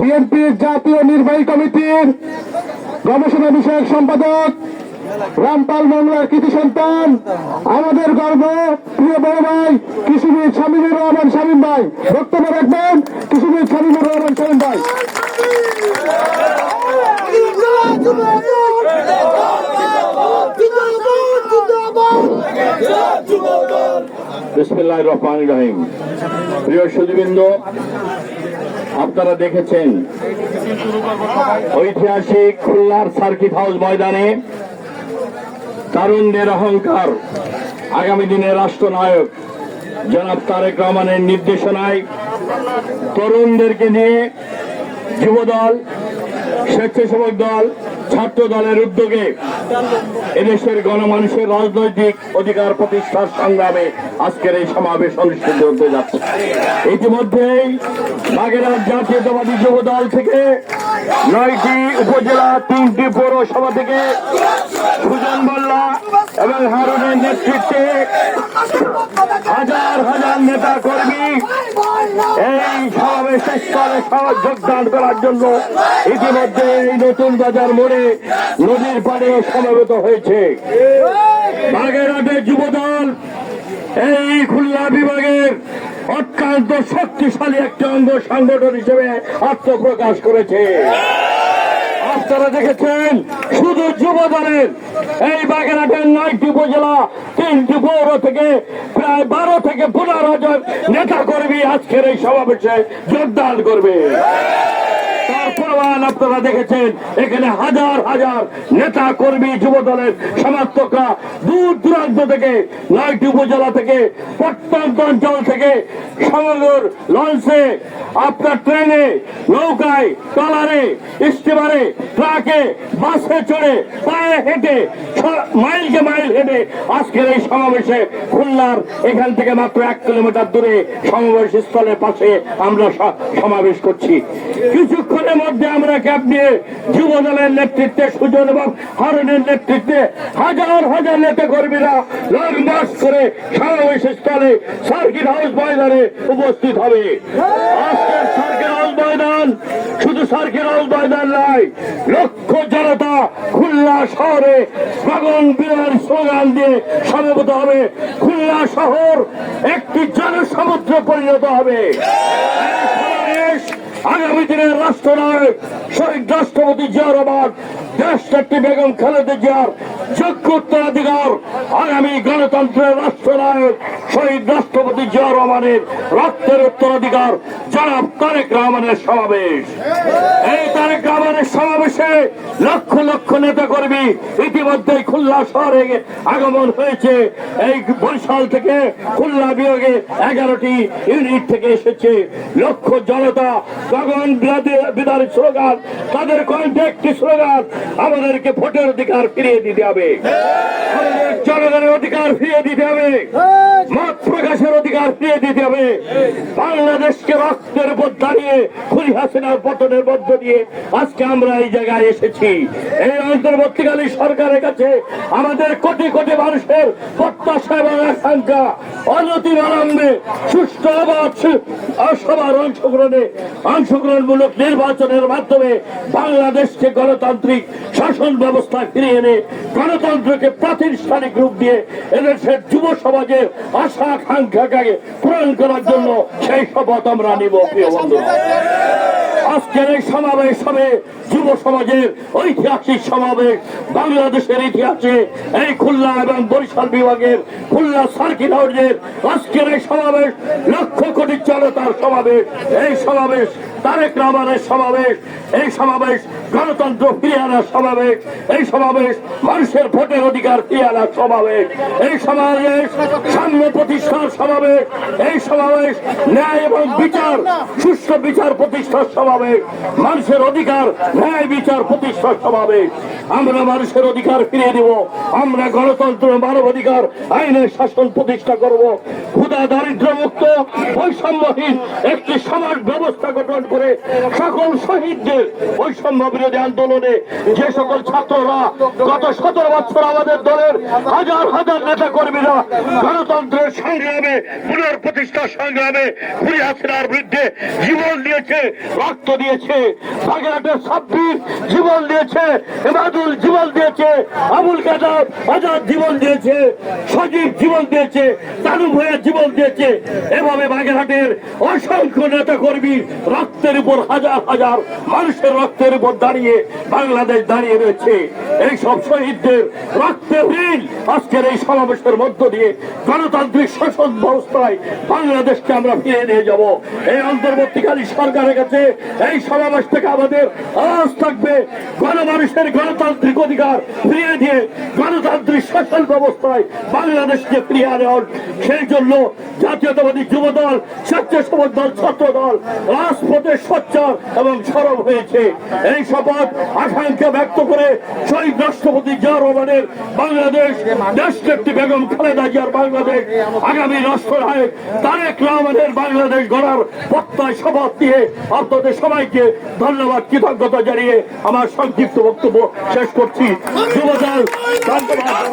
বিএনপির জাতীয় নির্বাহী কমিটির গবেষণা বিষয়ক সম্পাদক রামপাল মামলার কৃতি সন্তান। আমাদের গর্ব, প্রিয় বড় ভাই, কৃষিবিদ শামীমুর রহমান শামীম ভাই। বক্তব্য রাখবেন কৃষিবিদ শামীমুর রহমান শামীম ভাই। বিসমিল্লাহ রহমান রহিম। প্রিয় সুদীবৃন্দ আপনারা দেখেছেন ঐতিহাসিক খুলনার সার্কিট হাউস ময়দানে তারুণদের অহংকার আগামী দিনের রাষ্ট্রনায়ক জনাব তারেক রহমানের নির্দেশনায় তরুণদেরকে নিয়ে যুবদল স্বেচ্ছাসেবক দল, ছাত্র দলের উদ্যোগে এদেশের গণমানুষের রাজনৈতিক অধিকার প্রতিষ্ঠার সংগ্রামে আজকের এই সমাবেশ অনুষ্ঠিত হতে যাচ্ছে। ইতিমধ্যেই বাগেরহাট জাতীয়তাবাদী যুব দল থেকে নয়টি উপজেলা, তিনটি পৌরসভা থেকে সুজন মোল্লা এবং হারুনের নেতৃত্বে হাজার হাজার নেতা কর্মী। এই স্থলে সব যোগদান করার জন্য ইতিমধ্যে এই নতুন বাজার মোড়ে নদীর পাড়ে সমবেত হয়েছে। বাগেরহাটের যুবদল, এই খুলনা বিভাগের অত্যন্ত শক্তিশালী একটি অঙ্গ সংগঠন হিসেবে আত্মপ্রকাশ করেছে। আপনারা দেখেছেন, শুধু যুব দলের এই বাগেরহাটের নয়টি উপজেলা, তিনটি পৌর থেকে প্রায় বারো থেকে পনেরো জন নেতা কর্মী আজকের এই সমাবেশে যোগদান করবে। তার আপনারা দেখেছেন। এখানে হাজার হাজার নেতা, কর্মী যুব দলের সমর্থকরা দূর দূরান্ত থেকে, নয়টি উপজেলা থেকে, প্রত্যন্ত অঞ্চল থেকে সমগ্র লঞ্চে, আপনার ট্রেনে, নৌকায় স্টিমারে, ট্রাকে, বাসে চড়ে, পায়ে হেঁটে মাইলকে মাইল হেঁটে আজকের এই সমাবেশে খুলনার এখান থেকে মাত্র এক কিলোমিটার দূরে সমাবেশ স্থলের পাশে আমরা সমাবেশ করছি। কিছুক্ষণের মধ্যে আমরা ক্যাব নিয়ে যুব দলের নেতৃত্বে সুজন এবং হরণের নেতৃত্বে হাজার হাজার নেতা কর্মীরা লং মার্চ করে সমাবেশ স্থলে সার্কিট হাউস ময়দানে উপস্থিত হবে। আজকের সার্কিট হাউস ময়দান শুধু সার্কিট হাউস ময়দান নয়, লক্ষ জনতা খুলনা শহরে গগন বিরার স্লোগান দিয়ে সমবেত হবে। খুলনা শহর একটি জনসমুদ্রে পরিণত হবে। আগামী দিনের রাষ্ট্রনায়ক শহীদ রাষ্ট্রপতি জিয়া রহমান, দেশনেত্রী বেগম খালেদা জিয়ার যোগ্য উত্তরাধিকার। আগামী গণতন্ত্রের রাষ্ট্র রাষ্ট্রনায়ক শহীদ রাষ্ট্রপতি জিয়া রহমানের রক্তের উত্তরাধিকার। জনাব তারেক রহমানের সমাবেশ। তারেক রহমানের সমাবেশে লক্ষ লক্ষ নেতা কর্মী ইতিমধ্যেই খুলনা শহরে আগমন হয়েছে। এই বরিশাল থেকে খুলনা বিভাগে এগারোটি ইউনিট থেকে এসেছে। লক্ষ জনতা, গগন বিদারি স্লোগান, তাদের কয়েকটি স্লোগান, আমাদেরকে ভোটের অধিকার ফিরিয়ে দিতে হবে। জনগণের অধিকার ফিরিয়ে দিতে হবে। মত প্রকাশের অধিকার ফিরিয়ে দিতে হবে। বাংলাদেশকে রক্তের উপর দাঁড়িয়ে খুলি হাসিনার পতনের মধ্য দিয়ে আজকে আমরা এই জায়গায় এসেছি। এই অন্তর্বর্তীকালীন সরকারের কাছে আমাদের কোটি কোটি মানুষের প্রত্যাশা এবং আকাঙ্ক্ষা অনতি বিলম্বে সুষ্ঠু অবাধ সবার অংশগ্রহণে অংশগ্রহণমূলক নির্বাচনের মাধ্যমে বাংলাদেশকে গণতান্ত্রিক শাসন ব্যবস্থা ফিরিয়ে এনে গণতন্ত্রকে প্রাতিষ্ঠানিক রূপ দিয়ে এদেশের যুব সমাজের আশা আকাঙ্ক্ষাকে পূরণ করার জন্য সেই শপথ আমরা নিব প্রিয় বন্ধু আজকের এই সমাবেশ হবে যুব সমাজের ঐতিহাসিক সমাবেশ বাংলাদেশের ইতিহাসে এই খুলনা এবং বরিশাল বিভাগের খুলনা সার্কিট হাউসের আজকের এই সমাবেশ লক্ষ কোটি জনতার সমাবেশ। এই সমাবেশ তারেক রহমানের সমাবেশ এই সমাবেশ গণতন্ত্র ফিরিয়ে আনার সমাবেশ, এই সমাবেশ মানুষের ভোটের অধিকার ফিরিয়ে আনার সমাবেশ, এই সমাবেশ সাম্য প্রতিষ্ঠার সমাবেশ, এই সমাবেশ ন্যায় এবং বিচার, সুষ্ঠু বিচার প্রতিষ্ঠার সমাবেশ, মানুষের অধিকার ন্যায় বিচার প্রতিষ্ঠার সমাবেশ। আমরা মানুষের অধিকার ফিরিয়ে দিব আমরা গণতন্ত্র মানবাধিকার আইনের শাসন প্রতিষ্ঠা করব ক্ষুদা দারিদ্র মুক্ত, বৈষম্যহীন একটি সমাজ ব্যবস্থা গঠন করে সকল শহীদদের বৈষম্য বিরোধী আন্দোলনে যে সকল ছাত্ররা গত সতেরো বছর আমাদের দলের হাজার হাজার নেতা কর্মীরা গণতন্ত্রের সংগ্রামে পুনঃপ্রতিষ্ঠা সংগ্রামে খুলি হাসিনার বিরুদ্ধে জীবন দিয়েছে, রক্ত দিয়েছে, বাগেরহাটের ছাব্বিশ জীবন দিয়েছে এমাদুল জীবন দিয়েছে, আবুল কাদার আজাদ জীবন দিয়েছে, সজীব জীবন দিয়েছে, তানু ভূঁইয়া জীবন দিয়েছে। এভাবে বাগেরহাটের অসংখ্য নেতা কর্মী রক্তের উপর হাজার হাজার মানুষের রক্তের উপর দাঁড়িয়ে বাংলাদেশ দাঁড়িয়ে রয়েছে। এই সব শহীদদের রক্তের ঋণ। আজকের এই সমাবেশের মধ্য দিয়ে গণতান্ত্রিক শাসন ব্যবস্থায় বাংলাদেশকে আমরা ফিরে নিয়ে যাব। এই অন্তর্বর্তীকালীন সরকারের কাছে এই সমাবেশ থেকে আমাদের আওয়াজ থাকবে। গণমানুষের গণতান্ত্রিক অধিকার ফিরিয়ে দিয়ে গণতান্ত্রিক শাসন ব্যবস্থায় বাংলাদেশকে ফিরিয়ে আনার সেই জন্য জাতীয়তাবাদী যুব দল স্বেচ্ছাসেবক দল ছাত্র দল রাজপথে সোচ্চার এবং সরব হয়েছে। এই শপথ আকাঙ্ক্ষা ব্যক্ত করে শহীদ রাষ্ট্রপতি জিয়া রহমানের বাংলাদেশ দেশনেত্রী বেগম খালেদা জিয়ার বাংলাদেশ আগামী রাষ্ট্রনায়ক তারেক রহমানের বাংলাদেশ গড়ার প্রত্যয় শপথ দিয়ে আপনাদের সবাইকে ধন্যবাদ, কৃতজ্ঞতা জানিয়ে আমার সংক্ষিপ্ত বক্তব্য শেষ করছি। যুবদল, ধন্যবাদ।